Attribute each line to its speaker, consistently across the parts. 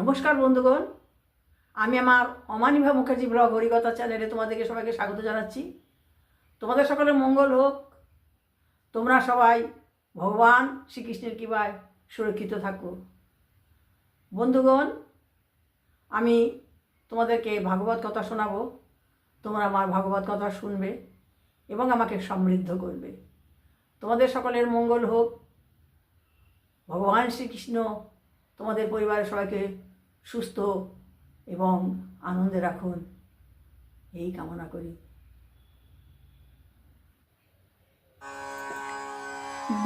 Speaker 1: নমস্কার বন্ধুগণ আমি আমার অমানিভা মুখার্জি ব্লগ হরিকতা চ্যানেলে তোমাদেরকে সবাইকে স্বাগত জানাচ্ছি তোমাদের সকলের মঙ্গল হোক তোমরা সবাই ভগবান শ্রীকৃষ্ণের কৃপায় সুরক্ষিত থাকো বন্ধুগণ আমি তোমাদেরকে ভাগবত কথা শোনাবো তোমরা আমার ভাগবত কথা শুনবে এবং আমাকে সমৃদ্ধ করবে তোমাদের সকলের মঙ্গল হোক ভগবান শ্রীকৃষ্ণ তোমাদের পরিবারের সবাইকে সুস্থ এবং আনন্দে রাখুন এই কামনা করি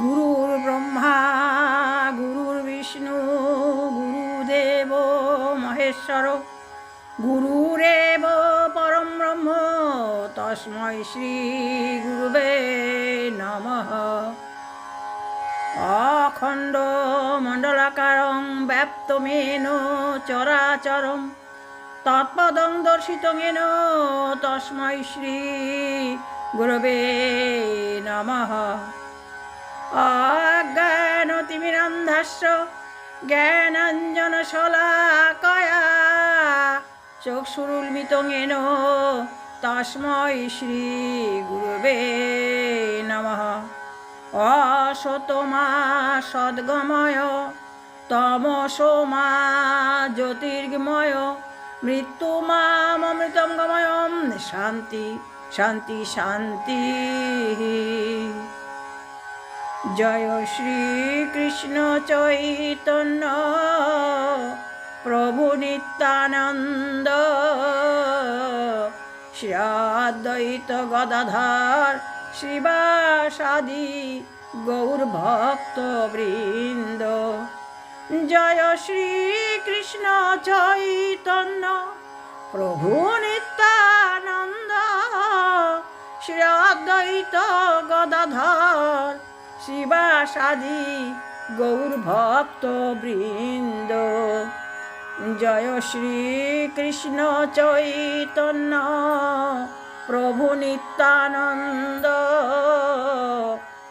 Speaker 2: গুরুর ব্রহ্মা গুরুর বিষ্ণু গুরুদেব মহেশ্বর গুরুরেব পরম ব্রহ্ম তস্ময় শ্রী গুরুবে নমঃ অখণ্ড মণ্ডলাকারং ব্যপ্ত মেনো চরাচরম তৎপদং দর্শিত মেন তস্মৈ শ্রী গুরবে নম অজ্ঞানতিমিরন্ধস্য জ্ঞানাঞ্জন শলাকয়া চক্ষুরুলমিত এন তস্ময় শ্রী গুরবে নমঃ অসতমা সদ্গময় সোমা জ্যোতির্গময় মৃত্যু মাম অমৃতমগময় শান্তি শান্তি শান্তি জয় শ্রীকৃষ্ণ চৈতন্য প্রভু নিত্যানন্দ শ্রী গদাধার শিবাসাদি বৃন্দ জয় শ্রীকৃষ্ণ চৈতন্য প্রভু নিত্যানন্দ শ্রী অদ্বৈত গদাধর শিবাসাদি বৃন্দ জয় শ্রীকৃষ্ণ চৈতন্য প্রভু নিত্যানন্দ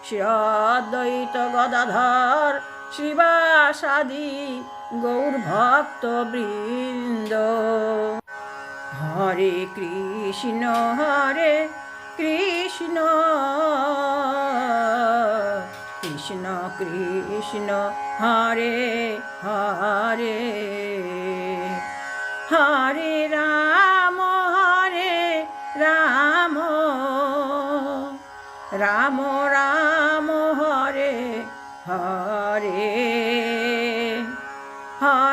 Speaker 2: শ্রীদ্বৈত গদাধর শ্রীবাসাদি গৌরভক্ত বৃন্দ হরে কৃষ্ণ হরে কৃষ্ণ কৃষ্ণ কৃষ্ণ হরে হরে হরে রাম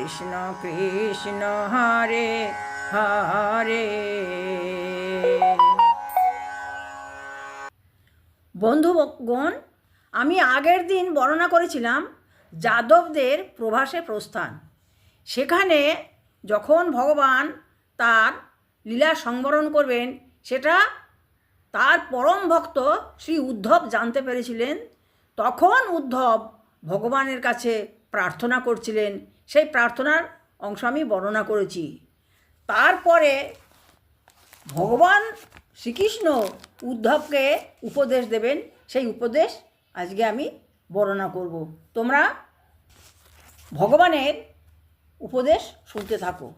Speaker 2: কৃষ্ণ কৃষ্ণ হরে হরে
Speaker 1: বন্ধুগণ আমি আগের দিন বর্ণনা করেছিলাম যাদবদের প্রভাসে প্রস্থান সেখানে যখন ভগবান তার লীলা সংবরণ করবেন সেটা তার পরম ভক্ত শ্রী উদ্ধব জানতে পেরেছিলেন তখন উদ্ধব ভগবানের কাছে প্রার্থনা করছিলেন সেই প্রার্থনার অংশ আমি বর্ণনা করেছি তারপরে ভগবান শ্রীকৃষ্ণ উদ্ধবকে উপদেশ দেবেন সেই উপদেশ আজকে আমি বর্ণনা করব তোমরা ভগবানের উপদেশ শুনতে থাকো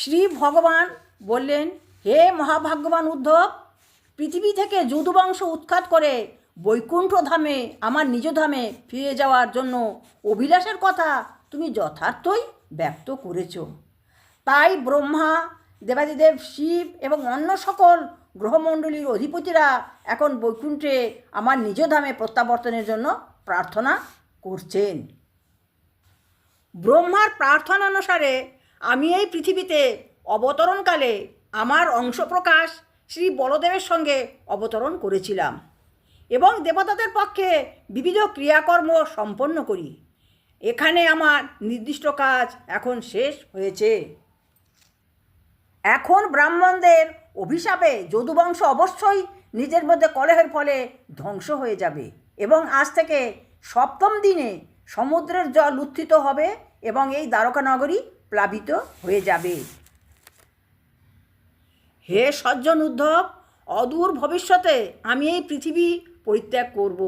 Speaker 1: শ্রী ভগবান বললেন হে মহাভাগ্যবান উদ্ধব পৃথিবী থেকে যদুবংশ উৎখাত করে বৈকুণ্ঠ ধামে আমার নিজ ধামে ফিরে যাওয়ার জন্য অভিলাষের কথা তুমি যথার্থই ব্যক্ত করেছ তাই ব্রহ্মা দেবাদিদেব শিব এবং অন্য সকল গ্রহমণ্ডলীর অধিপতিরা এখন বৈকুণ্ঠে আমার নিজ ধামে প্রত্যাবর্তনের জন্য প্রার্থনা করছেন ব্রহ্মার প্রার্থনা অনুসারে আমি এই পৃথিবীতে অবতরণকালে আমার অংশপ্রকাশ শ্রী বলদেবের সঙ্গে অবতরণ করেছিলাম এবং দেবতাদের পক্ষে বিবিধ ক্রিয়াকর্ম সম্পন্ন করি এখানে আমার নির্দিষ্ট কাজ এখন শেষ হয়েছে এখন ব্রাহ্মণদের অভিশাপে যদুবংশ অবশ্যই নিজের মধ্যে কলহের ফলে ধ্বংস হয়ে যাবে এবং আজ থেকে সপ্তম দিনে সমুদ্রের জল উত্থিত হবে এবং এই দ্বারকা নগরী প্লাবিত হয়ে যাবে হে সজ্জন উদ্ধব অদূর ভবিষ্যতে আমি এই পৃথিবী পরিত্যাগ করব।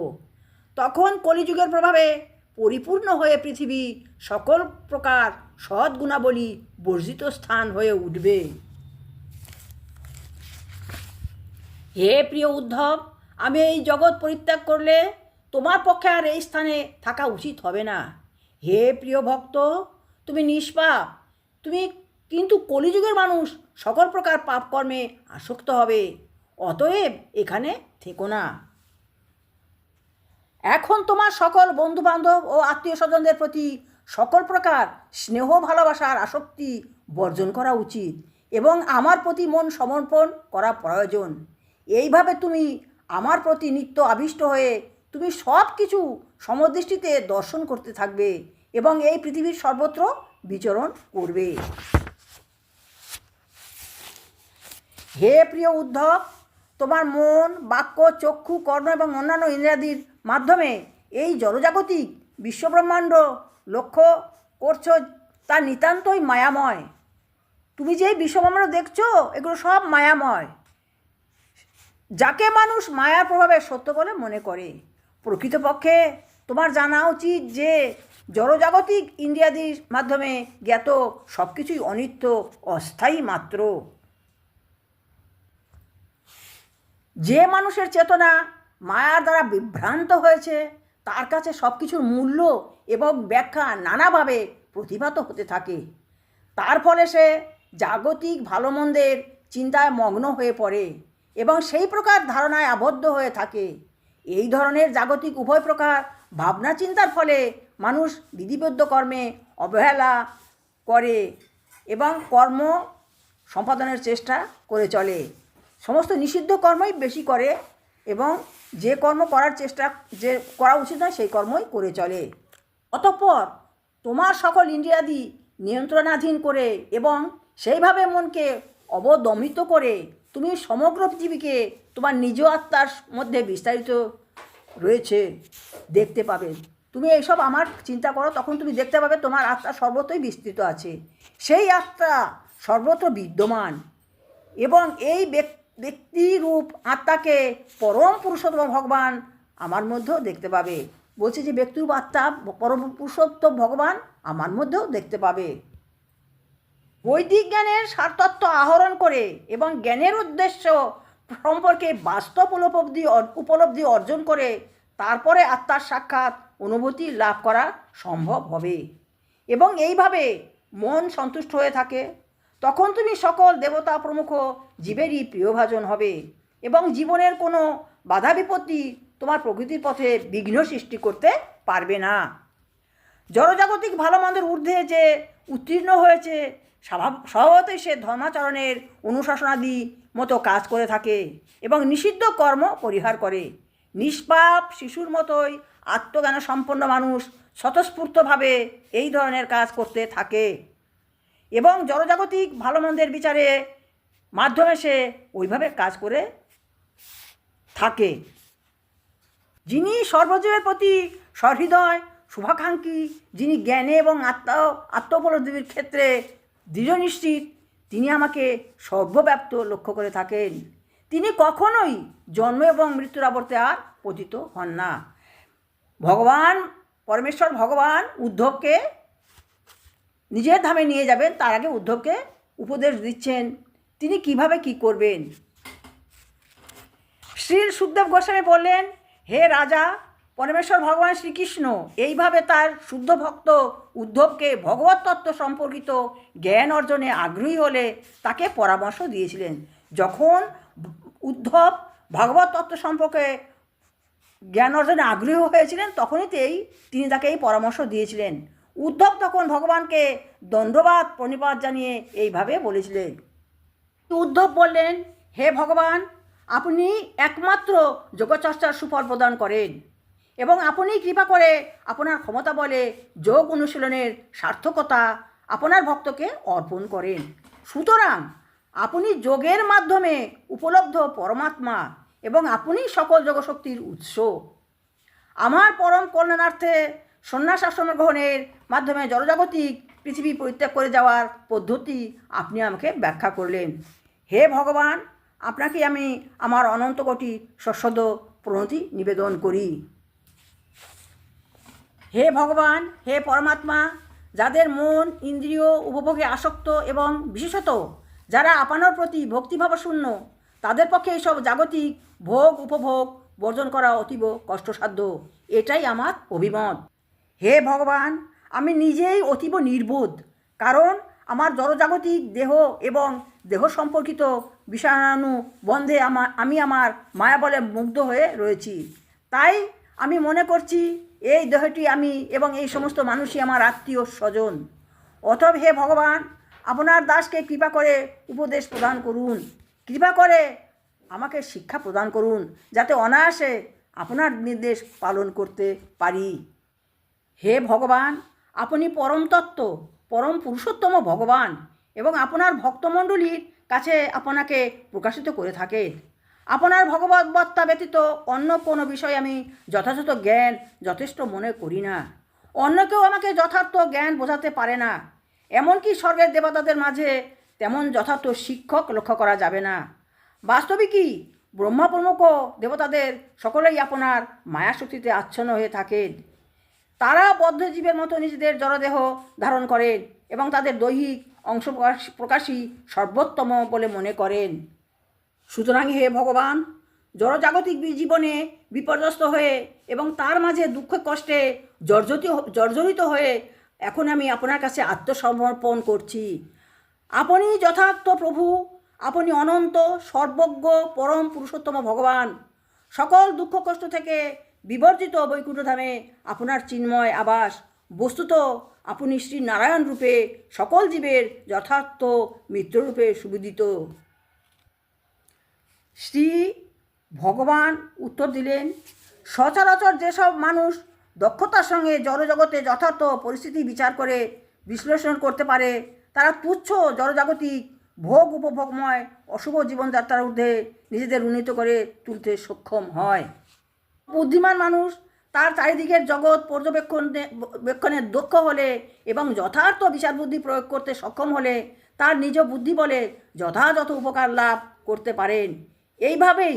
Speaker 1: তখন কলিযুগের প্রভাবে পরিপূর্ণ হয়ে পৃথিবী সকল প্রকার সৎ গুণাবলী বর্জিত স্থান হয়ে উঠবে হে প্রিয় উদ্ধব আমি এই জগৎ পরিত্যাগ করলে তোমার পক্ষে আর এই স্থানে থাকা উচিত হবে না হে প্রিয় ভক্ত তুমি নিষ্পাপ তুমি কিন্তু কলিযুগের মানুষ সকল প্রকার পাপকর্মে আসক্ত হবে অতএব এখানে থেকো না এখন তোমার সকল বন্ধুবান্ধব ও আত্মীয় স্বজনদের প্রতি সকল প্রকার স্নেহ ভালোবাসার আসক্তি বর্জন করা উচিত এবং আমার প্রতি মন সমর্পণ করা প্রয়োজন এইভাবে তুমি আমার প্রতি নিত্য আবিষ্ট হয়ে তুমি সব কিছু সমদৃষ্টিতে দর্শন করতে থাকবে এবং এই পৃথিবীর সর্বত্র বিচরণ করবে হে প্রিয় উদ্ধব তোমার মন বাক্য চক্ষু কর্ণ এবং অন্যান্য ইন্দ্রাদির মাধ্যমে এই জড়জাগতিক বিশ্বব্রহ্মাণ্ড লক্ষ্য করছো তা নিতান্তই মায়াময় তুমি যে বিশ্বব্রহ্মাণ্ড দেখছো এগুলো সব মায়াময় যাকে মানুষ মায়ার প্রভাবে সত্য বলে মনে করে প্রকৃতপক্ষে তোমার জানা উচিত যে জড়জাগতিক ইন্ডিয়াদির মাধ্যমে জ্ঞাত সব কিছুই অনিত্য অস্থায়ী মাত্র যে মানুষের চেতনা মায়ার দ্বারা বিভ্রান্ত হয়েছে তার কাছে সব কিছুর মূল্য এবং ব্যাখ্যা নানাভাবে প্রতিভাত হতে থাকে তার ফলে সে জাগতিক ভালো মন্দের চিন্তায় মগ্ন হয়ে পড়ে এবং সেই প্রকার ধারণায় আবদ্ধ হয়ে থাকে এই ধরনের জাগতিক উভয় প্রকার ভাবনা চিন্তার ফলে মানুষ বিধিবদ্ধ কর্মে অবহেলা করে এবং কর্ম সম্পাদনের চেষ্টা করে চলে সমস্ত নিষিদ্ধ কর্মই বেশি করে এবং যে কর্ম করার চেষ্টা যে করা উচিত নয় সেই কর্মই করে চলে অতঃপর তোমার সকল ইন্দ্রিয়াদি নিয়ন্ত্রণাধীন করে এবং সেইভাবে মনকে অবদমিত করে তুমি সমগ্র পৃথিবীকে তোমার নিজ আত্মার মধ্যে বিস্তারিত রয়েছে দেখতে পাবে তুমি এইসব আমার চিন্তা করো তখন তুমি দেখতে পাবে তোমার আত্মা সর্বত্রই বিস্তৃত আছে সেই আত্মা সর্বত্র বিদ্যমান এবং এই ব্যক্তি ব্যক্তিরূপ আত্মাকে পরম পুরুষোত্তম ভগবান আমার মধ্যেও দেখতে পাবে বলছে যে ব্যক্তিরূপ আত্মা পরম পুরুষোত্তম ভগবান আমার মধ্যেও দেখতে পাবে বৈদিক জ্ঞানের সারতত্ত্ব আহরণ করে এবং জ্ঞানের উদ্দেশ্য সম্পর্কে বাস্তব উপলব্ধি উপলব্ধি অর্জন করে তারপরে আত্মার সাক্ষাৎ অনুভূতি লাভ করা সম্ভব হবে এবং এইভাবে মন সন্তুষ্ট হয়ে থাকে তখন তুমি সকল দেবতা প্রমুখ জীবেরই প্রিয়ভাজন হবে এবং জীবনের কোনো বাধা বিপত্তি তোমার প্রকৃতির পথে বিঘ্ন সৃষ্টি করতে পারবে না জড়জাগতিক ভালো মন্দের ঊর্ধ্বে যে উত্তীর্ণ হয়েছে স্বভাব স্বভাবতই সে ধর্মাচরণের অনুশাসনাদি মতো কাজ করে থাকে এবং নিষিদ্ধ কর্ম পরিহার করে নিষ্পাপ শিশুর মতোই আত্মজ্ঞান সম্পন্ন মানুষ স্বতঃস্ফূর্তভাবে এই ধরনের কাজ করতে থাকে এবং জনজাগতিক ভালো মন্দের বিচারে মাধ্যমে সে ওইভাবে কাজ করে থাকে যিনি সর্বজীবের প্রতি সহৃদয় শুভাকাঙ্ক্ষী যিনি জ্ঞানে এবং আত্মা আত্মপলব্ধির ক্ষেত্রে দৃঢ় নিশ্চিত তিনি আমাকে সর্বব্যাপ্ত লক্ষ্য করে থাকেন তিনি কখনোই জন্ম এবং মৃত্যুর আবর্তে আর পতিত হন না ভগবান পরমেশ্বর ভগবান উদ্ধবকে নিজের ধামে নিয়ে যাবেন তার আগে উদ্ধবকে উপদেশ দিচ্ছেন তিনি কিভাবে কি করবেন শ্রী সুখদেব গোস্বামী বললেন হে রাজা পরমেশ্বর ভগবান শ্রীকৃষ্ণ এইভাবে তার শুদ্ধ ভক্ত উদ্ধবকে ভগবত তত্ত্ব সম্পর্কিত জ্ঞান অর্জনে আগ্রহী হলে তাকে পরামর্শ দিয়েছিলেন যখন উদ্ধব ভগবত তত্ত্ব সম্পর্কে জ্ঞান অর্জনে আগ্রহী হয়েছিলেন তখনই তিনি তাকে এই পরামর্শ দিয়েছিলেন উদ্ধব তখন ভগবানকে দণ্ডবাদ প্রণিপাত জানিয়ে এইভাবে বলেছিলেন উদ্ধব বললেন হে ভগবান আপনি একমাত্র যোগচর্চার সুফল প্রদান করেন এবং আপনি কৃপা করে আপনার ক্ষমতা বলে যোগ অনুশীলনের সার্থকতা আপনার ভক্তকে অর্পণ করেন সুতরাং আপনি যোগের মাধ্যমে উপলব্ধ পরমাত্মা এবং আপনি সকল যোগশক্তির উৎস আমার পরম কল্যাণার্থে সন্ন্যাস আশ্রম গ্রহণের মাধ্যমে জলজাগতিক পৃথিবী পরিত্যাগ করে যাওয়ার পদ্ধতি আপনি আমাকে ব্যাখ্যা করলেন হে ভগবান আপনাকে আমি আমার অনন্ত কোটি সশদ প্রণতি নিবেদন করি হে ভগবান হে পরমাত্মা যাদের মন ইন্দ্রিয় উপভোগে আসক্ত এবং বিশেষত যারা আপনার প্রতি ভক্তিভাবশূন্য তাদের পক্ষে এইসব জাগতিক ভোগ উপভোগ বর্জন করা অতীব কষ্টসাধ্য এটাই আমার অভিমত হে ভগবান আমি নিজেই অতীব নির্বোধ কারণ আমার জড়জাগতিক দেহ এবং দেহ সম্পর্কিত বিষয়ানু বন্ধে আমার আমি আমার মায়া বলে মুগ্ধ হয়ে রয়েছি তাই আমি মনে করছি এই দেহটি আমি এবং এই সমস্ত মানুষই আমার আত্মীয় স্বজন অথব হে ভগবান আপনার দাসকে কৃপা করে উপদেশ প্রদান করুন কৃপা করে আমাকে শিক্ষা প্রদান করুন যাতে অনায়াসে আপনার নির্দেশ পালন করতে পারি হে ভগবান আপনি পরম তত্ত্ব পরম পুরুষোত্তম ভগবান এবং আপনার ভক্তমণ্ডলীর কাছে আপনাকে প্রকাশিত করে থাকেন আপনার ভগবত বত্তা ব্যতীত অন্য কোনো বিষয় আমি যথাযথ জ্ঞান যথেষ্ট মনে করি না অন্য কেউ আমাকে যথার্থ জ্ঞান বোঝাতে পারে না এমনকি স্বর্গের দেবতাদের মাঝে তেমন যথার্থ শিক্ষক লক্ষ্য করা যাবে না বাস্তবে কি ব্রহ্মা প্রমুখ দেবতাদের সকলেই আপনার মায়াশক্তিতে আচ্ছন্ন হয়ে থাকেন তারা বদ্ধজীবের মতো নিজেদের জড়দেহ ধারণ করেন এবং তাদের দৈহিক অংশ প্রকাশই সর্বোত্তম বলে মনে করেন সুতরাং হে ভগবান জড়জাগতিক জীবনে বিপর্যস্ত হয়ে এবং তার মাঝে দুঃখ কষ্টে জর্জরিত জর্জরিত হয়ে এখন আমি আপনার কাছে আত্মসমর্পণ করছি আপনি যথার্থ প্রভু আপনি অনন্ত সর্বজ্ঞ পরম পুরুষোত্তম ভগবান সকল দুঃখ কষ্ট থেকে বিবর্জিত বৈকুণ্ঠধামে আপনার চিন্ময় আবাস বস্তুত আপনি শ্রী নারায়ণ রূপে সকল জীবের যথার্থ মিত্ররূপে সুবিদিত শ্রী ভগবান উত্তর দিলেন সচরাচর যেসব মানুষ দক্ষতার সঙ্গে জড়জগতে যথার্থ পরিস্থিতি বিচার করে বিশ্লেষণ করতে পারে তারা তুচ্ছ জড়জাগতিক ভোগ উপভোগময় অশুভ জীবনযাত্রার ঊর্ধ্বে নিজেদের উন্নীত করে তুলতে সক্ষম হয় বুদ্ধিমান মানুষ তার চারিদিকের জগৎ পর্যবেক্ষণে দক্ষ হলে এবং যথার্থ বিচার বুদ্ধি প্রয়োগ করতে সক্ষম হলে তার নিজ বুদ্ধি বলে যথাযথ উপকার লাভ করতে পারেন এইভাবেই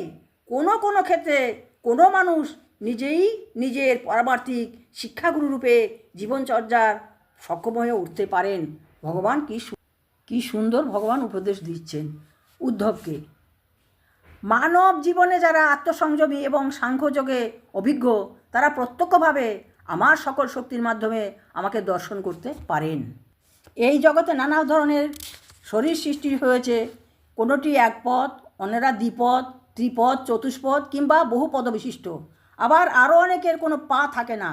Speaker 1: কোনো কোনো ক্ষেত্রে কোনো মানুষ নিজেই নিজের পারমার্থিক শিক্ষাগুরুরূপে জীবনচর্যার সক্ষম হয়ে উঠতে পারেন ভগবান কি কি সুন্দর ভগবান উপদেশ দিচ্ছেন উদ্ধবকে মানব জীবনে যারা আত্মসংযমী এবং সাংখ্যযোগে অভিজ্ঞ তারা প্রত্যক্ষভাবে আমার সকল শক্তির মাধ্যমে আমাকে দর্শন করতে পারেন এই জগতে নানা ধরনের শরীর সৃষ্টি হয়েছে কোনোটি এক পথ অন্যরা দ্বিপদ ত্রিপদ চতুষ্পদ কিংবা বহু পদবিশিষ্ট আবার আরও অনেকের কোনো পা থাকে না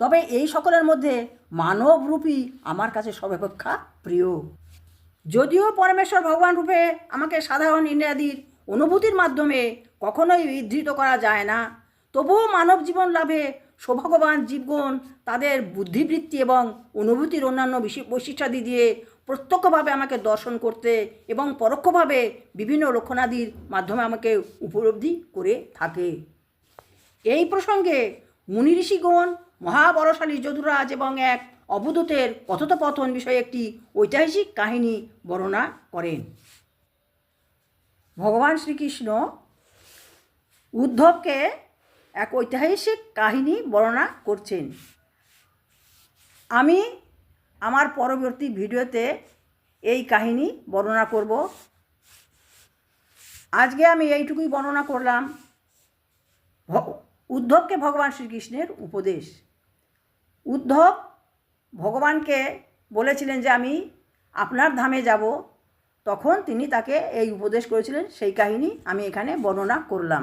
Speaker 1: তবে এই সকলের মধ্যে রূপই আমার কাছে সর্বাপেক্ষা প্রিয় যদিও পরমেশ্বর ভগবান রূপে আমাকে সাধারণ ইন্দ্রাদির অনুভূতির মাধ্যমে কখনোই উদ্ধৃত করা যায় না তবুও মানব জীবন লাভে সৌভাগ্যবান জীবগণ তাদের বুদ্ধিবৃত্তি এবং অনুভূতির অন্যান্য বৈশিষ্ট্যাদি দিয়ে প্রত্যক্ষভাবে আমাকে দর্শন করতে এবং পরোক্ষভাবে বিভিন্ন লক্ষণাদির মাধ্যমে আমাকে উপলব্ধি করে থাকে এই প্রসঙ্গে মুনি ঋষিগণ মহাবরশালী যদুরাজ এবং এক অবদূতের কথোপথন বিষয়ে একটি ঐতিহাসিক কাহিনী বর্ণনা করেন ভগবান শ্রীকৃষ্ণ উদ্ধবকে এক ঐতিহাসিক কাহিনী বর্ণনা করছেন আমি আমার পরবর্তী ভিডিওতে এই কাহিনী বর্ণনা করব আজকে আমি এইটুকুই বর্ণনা করলাম উদ্ধবকে ভগবান শ্রীকৃষ্ণের উপদেশ উদ্ধব ভগবানকে বলেছিলেন যে আমি আপনার ধামে যাব তখন তিনি তাকে এই উপদেশ করেছিলেন সেই কাহিনী আমি এখানে বর্ণনা করলাম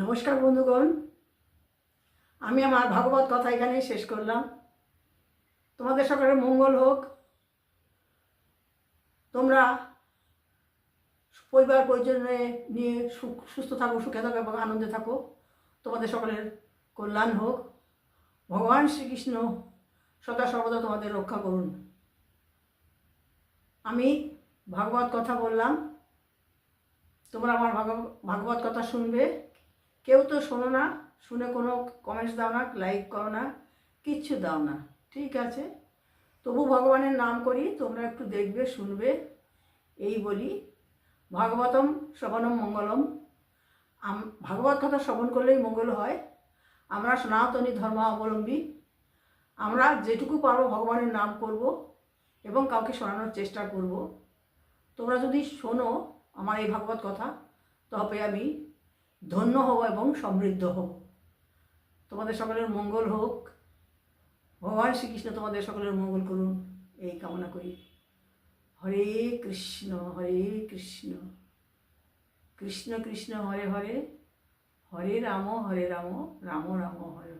Speaker 1: নমস্কার বন্ধুগণ আমি আমার ভাগবত কথা এখানে শেষ করলাম তোমাদের সকলের মঙ্গল হোক তোমরা পরিবার পরিজনে নিয়ে সুখ সুস্থ থাকো সুখে থাকো এবং আনন্দে থাকো তোমাদের সকলের কল্যাণ হোক ভগবান শ্রীকৃষ্ণ সদা সর্বদা তোমাদের রক্ষা করুন আমি ভাগবত কথা বললাম তোমরা আমার ভাগবত কথা শুনবে কেউ তো শোনো না শুনে কোনো কমেন্টস দাও না লাইক করো না কিচ্ছু দাও না ঠিক আছে তবু ভগবানের নাম করি তোমরা একটু দেখবে শুনবে এই বলি ভাগবতম শ্রবণম মঙ্গলম ভাগবত কথা শ্রবণ করলেই মঙ্গল হয় আমরা সনাতনী ধর্মাবলম্বী আমরা যেটুকু পারো ভগবানের নাম করব এবং কাউকে শোনানোর চেষ্টা করব তোমরা যদি শোনো আমার এই ভাগবত কথা তবে আমি ধন্য হব এবং সমৃদ্ধ হব তোমাদের সকলের মঙ্গল হোক ভগবান শ্রীকৃষ্ণ তোমাদের সকলের মঙ্গল করুন এই কামনা করি হরে কৃষ্ণ হরে কৃষ্ণ কৃষ্ণ কৃষ্ণ হরে হরে হরে রাম হরে রাম রাম রাম হরে